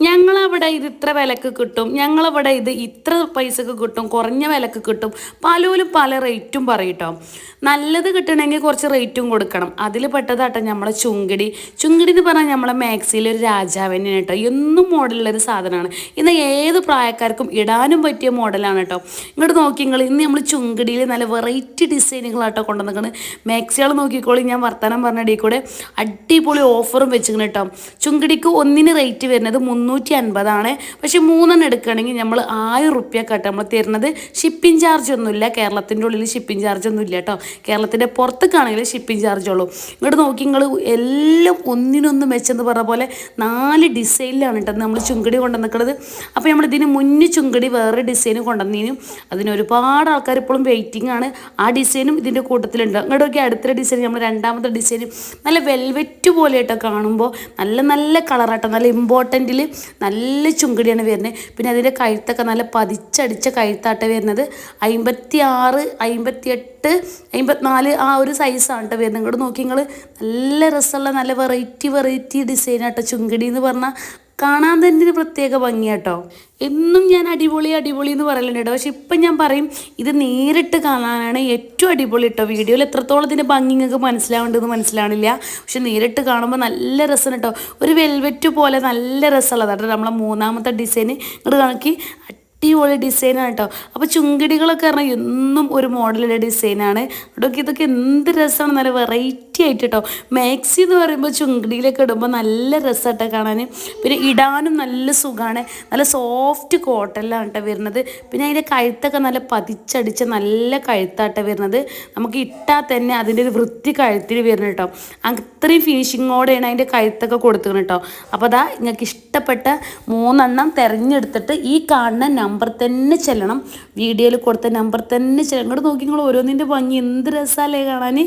ഞങ്ങളവിടെ ഇത് ഇത്ര വിലക്ക് കിട്ടും. ഞങ്ങളവിടെ ഇത് ഇത്ര പൈസക്ക് കിട്ടും. കുറഞ്ഞ വിലക്ക് കിട്ടും. പലരും പല റേറ്റും പറയട്ടോ നല്ലത് കിട്ടണമെങ്കിൽ കുറച്ച് റേറ്റും കൊടുക്കണം. അതിൽ പെട്ടതാട്ടോ നമ്മളെ ചുങ്കിടി. ചുങ്കിടി എന്ന് പറഞ്ഞാൽ നമ്മളെ മാക്സിയിലെ ഒരു രാജാവിനെ കേട്ടോ എന്നും മോഡലുള്ളൊരു സാധനമാണ്. ഇന്ന് ഏത് പ്രായക്കാർക്കും ഇടാനും പറ്റിയ മോഡലാണ് കേട്ടോ ഇങ്ങോട്ട് നോക്കി നിങ്ങൾ. ഇന്ന് നമ്മൾ ചുങ്കിടിയിൽ നല്ല വെറൈറ്റി ഡിസൈനുകളാട്ടോ കൊണ്ടുവന്നിരിക്കുന്നത് മാക്സികൾ നോക്കിക്കോളി. ഞാൻ വർത്തമാനം പറഞ്ഞ കൂടെ അടിപൊളി ഓഫറും വെച്ചിരിക്കണം കേട്ടോ ചുങ്കിടിക്ക് ഒന്നിന് റേറ്റ് വരുന്നത് മുന്നൂറ്റി അൻപതാണ് പക്ഷേ മൂന്നെണ്ണം എടുക്കുകയാണെങ്കിൽ നമ്മൾ ആയിരം റുപ്യക്കാട്ടോ നമ്മൾ തരുന്നത്. ഷിപ്പിംഗ് ചാർജ് ഒന്നുമില്ല. കേരളത്തിന്റെ ഉള്ളിൽ ഷിപ്പിംഗ് ചാർജ് ഒന്നും ഇല്ല കേട്ടോ. കേരളത്തിന്റെ പുറത്തേക്കാണെങ്കിൽ ഷിപ്പിംഗ് ചാർജ് ഉള്ളൂ. ഇങ്ങോട്ട് നോക്കി നിങ്ങൾ എല്ലാം ഒന്നിനൊന്നും മെച്ചെന്ന് പറഞ്ഞ പോലെ നാല് ഡിസൈനിലാണ് കേട്ടോ നമ്മൾ ചുങ്കടി കൊണ്ടുവന്നിക്കുന്നത് അപ്പോൾ നമ്മൾ ഇതിന് മുന്നേ ചുങ്കടി വേറെ ഡിസൈൻ കൊണ്ടുവന്നതിനും അതിന് ഒരുപാട് ആൾക്കാർ ഇപ്പോഴും വെയിറ്റിംഗ് ആണ്. ആ ഡിസൈനും ഇതിന്റെ കൂട്ടത്തിലുണ്ട്. അങ്ങോട്ട് നോക്കി അടുത്ത ഡിസൈൻ നമ്മൾ രണ്ടാമത്തെ ഡിസൈനും നല്ല വെൽവെറ്റ് പോലെ കേട്ടോ കാണുമ്പോൾ. നല്ല നല്ല കളറാട്ടോ നല്ല ഇമ്പോർട്ടന്റിൽ നല്ല ചുങ്കടിയാണ് വരുന്നത്. പിന്നെ അതിന്റെ കഴുത്തൊക്കെ നല്ല പതിച്ചടിച്ച കഴുത്താട്ട വരുന്നത്. അമ്പത്തി ആറ് അമ്പത്തി എട്ട് അമ്പത്തിനാല് ആ ഒരു സൈസാണ് കേട്ടോ വരുന്നത്. ഇങ്ങോട്ട് നോക്കി നിങ്ങൾ നല്ല രസമുള്ള നല്ല വെറൈറ്റി വെറൈറ്റി ഡിസൈനാട്ടോ ചുങ്കടി എന്ന് പറഞ്ഞാൽ കാണാൻ തന്നെ ഒരു പ്രത്യേക ഭംഗിയാട്ടോ. എന്നും ഞാൻ അടിപൊളി അടിപൊളി എന്ന് പറയലുണ്ട്. കേട്ടോ പക്ഷെ ഇപ്പം ഞാൻ പറയും ഇത് നേരിട്ട് കാണാനാണ് ഏറ്റവും അടിപൊളി കേട്ടോ വീഡിയോയിൽ. എത്രത്തോളം ഇതിന്റെ ഭംഗി നിങ്ങൾക്ക് മനസ്സിലാവേണ്ടതെന്ന് മനസ്സിലാവണില്ല. പക്ഷെ നേരിട്ട് കാണുമ്പോൾ നല്ല രസം കേട്ടോ ഒരു വെൽവെറ്റ് പോലെ നല്ല രസമുള്ളതാണ് കേട്ടോ നമ്മളെ മൂന്നാമത്തെ ഡിസൈൻ ഇങ്ങോട്ട് കണക്കി അടിപൊളി ഡിസൈനാണ് കേട്ടോ അപ്പോൾ ചുങ്കിടികളൊക്കെ പറഞ്ഞാൽ എന്നും ഒരു മോഡലിന്റെ ഡിസൈനാണ് ഇതൊക്കെ ഇതൊക്കെ എന്ത് രസമാണ് നല്ല വെറൈറ്റി ആയിട്ട് കേട്ടോ മാക്സി എന്ന് പറയുമ്പോൾ ചുങ്കിടിയിലൊക്കെ ഇടുമ്പോൾ നല്ല രസമായിട്ട് കാണാൻ പിന്നെ ഇടാനും നല്ല സുഖമാണ് നല്ല സോഫ്റ്റ് കോട്ടെല്ലാം കേട്ടോ വരുന്നത്. പിന്നെ അതിന്റെ കഴുത്തൊക്കെ നല്ല പതിച്ചടിച്ച നല്ല കഴുത്താട്ടോ വരുന്നത്. നമുക്ക് ഇട്ടാൽ തന്നെ അതിന്റെ ഒരു വൃത്തി കഴുത്തിൽ വരുന്നത് കേട്ടോ അത്രയും ഫിനിഷിങ്ങോടെയാണ് അതിന്റെ കഴുത്തൊക്കെ കൊടുത്തിരുന്നത് കേട്ടോ അപ്പോൾ അതാ നിങ്ങൾക്ക് ഇഷ്ടപ്പെട്ട മൂന്നെണ്ണം തിരഞ്ഞെടുത്തിട്ട് ഈ കാണുന്ന നമ്പർ തന്നെ ചെല്ലണം. വീഡിയോയിൽ കൊടുത്ത നമ്പർ തന്നെ ചെല്ലണം. ഇങ്ങോട്ട് നോക്കി നിങ്ങൾ ഓരോന്നിന്റെ ഭംഗി. എന്ത് രസമല്ലേ കാണാൻ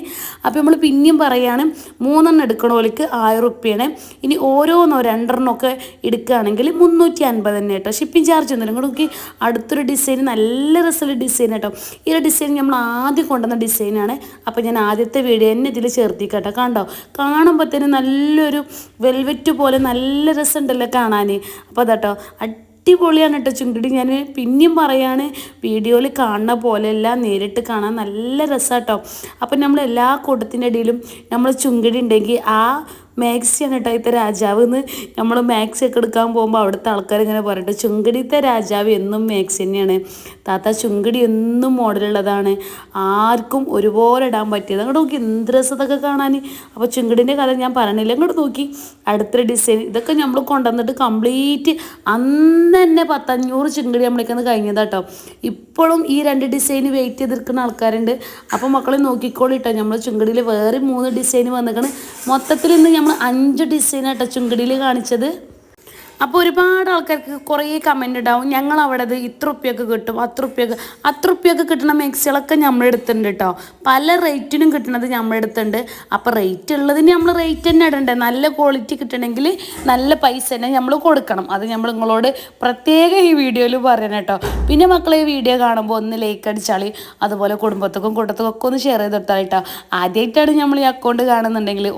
അപ്പോൾ നമ്മൾ പിന്നെയും പറയാണ് മൂന്നെണ്ണം എടുക്കണോലിക്ക് ആയിരം റുപ്യാണ് ഇനി ഓരോന്നോ രണ്ടെണ്ണമൊക്കെ എടുക്കുകയാണെങ്കിൽ മുന്നൂറ്റി അൻപത് തന്നെ കേട്ടോ. ഷിപ്പിംഗ് ചാർജ് ഒന്നും ഇങ്ങോട്ട് നോക്കി. അടുത്തൊരു ഡിസൈൻ നല്ല രസമുള്ള ഡിസൈൻ കേട്ടോ. ഈ ഡിസൈൻ നമ്മൾ ആദ്യം കൊണ്ടുവന്ന ഡിസൈനാണ് അപ്പോൾ ഞാൻ ആദ്യത്തെ വീഡിയോ തന്നെ ഇതിൽ ചേർത്തിക്കട്ടോ കണ്ടോ? കാണുമ്പോൾ തന്നെ നല്ലൊരു വെൽവെറ്റ് പോലെ നല്ല രസമുണ്ടല്ലോ കാണാൻ. അപ്പോൾ അതാട്ടോ. അടിപൊളിയാണ് കേട്ടോ ചുങ്കിടി ഞാൻ പിന്നെയും പറയാണ് വീഡിയോയിൽ കാണുന്ന പോലെയല്ല നേരിട്ട് കാണാൻ നല്ല രസമാട്ടോ അപ്പം നമ്മൾ എല്ലാ കൂട്ടത്തിന്റെ ഇടയിലും നമ്മൾ ചുങ്കിടി ഉണ്ടെങ്കിൽ ആ മാക്സിയാണ് കേട്ടോ ഇത്തെ രാജാവ് എന്ന് നമ്മൾ മാക്സി ഒക്കെ എടുക്കാൻ പോകുമ്പോൾ അവിടുത്തെ ആൾക്കാർ ഇങ്ങനെ പറയട്ടെ ചുങ്കടിത്തെ രാജാവ് എന്നും മാക്സി തന്നെയാണ്. താത്ത ചുങ്കടി എന്നും മോഡലുള്ളതാണ് ആർക്കും ഒരുപോലെ ഇടാൻ പറ്റിയത് അങ്ങോട്ട് നോക്കി എന്ത് രസതൊക്കെ കാണാൻ അപ്പോൾ ചുങ്കടിന്റെ കഥ ഞാൻ പറഞ്ഞില്ല അങ്ങോട്ട് നോക്കി അടുത്ത ഡിസൈൻ ഇതൊക്കെ നമ്മൾ കൊണ്ടുവന്നിട്ട് കംപ്ലീറ്റ് അന്ന് തന്നെ പത്തഞ്ഞൂറ് ചുങ്കടി നമ്മളേക്കൊന്ന് കഴിഞ്ഞതാട്ടോ. ഇപ്പോഴും ഈ രണ്ട് ഡിസൈൻ വെയിറ്റ് ചെയ്തിരിക്കുന്ന ആൾക്കാരുണ്ട്. അപ്പോൾ മക്കളെ നോക്കിക്കോളിട്ടോ. നമ്മൾ ചുങ്കടിയിൽ വേറെ മൂന്ന് ഡിസൈൻ വന്നിരിക്കണം മൊത്തത്തിൽ ഇന്ന് നമ്മൾ അഞ്ച് ഡിസൈനായിട്ട് ചുങ്കടിയിൽ കാണിച്ചത്. അപ്പോൾ ഒരുപാട് ആൾക്കാർക്ക് കുറേ കമന്റ് ഉണ്ടാവും ഞങ്ങൾ അവിടെ അത് ഇത്ര ഉപ്പിയൊക്കെ കിട്ടും അത്ര ഉപ്പിയൊക്കെ അത്ര ഉപ്പിയൊക്കെ കിട്ടുന്ന മിക്സികളൊക്കെ നമ്മൾ എടുത്തിട്ടുണ്ട് കേട്ടോ പല റേറ്റിനും കിട്ടുന്നത് നമ്മൾ എടുത്തിട്ടുണ്ട് അപ്പോൾ റേറ്റ് ഉള്ളതിന് നമ്മൾ റേറ്റ് തന്നെ ഇടണ്ടേ? നല്ല ക്വാളിറ്റി കിട്ടണമെങ്കിൽ നല്ല പൈസ തന്നെ നമ്മൾ കൊടുക്കണം. അത് നമ്മൾ നിങ്ങളോട് പ്രത്യേകം ഈ വീഡിയോയിൽ പറയണം കേട്ടോ പിന്നെ മക്കളെ ഈ വീഡിയോ കാണുമ്പോൾ ഒന്ന് ലൈക്ക് അടിച്ചാളി അതുപോലെ കുടുംബത്തേക്കും കൂട്ടത്തേക്കും ഒക്കെ ഒന്ന് ഷെയർ ചെയ്ത് കൊടുത്താൽ കേട്ടോ ആദ്യമായിട്ടാണ് നമ്മൾ ഈ അക്കൗണ്ട് കാണുന്നുണ്ടെങ്കിൽ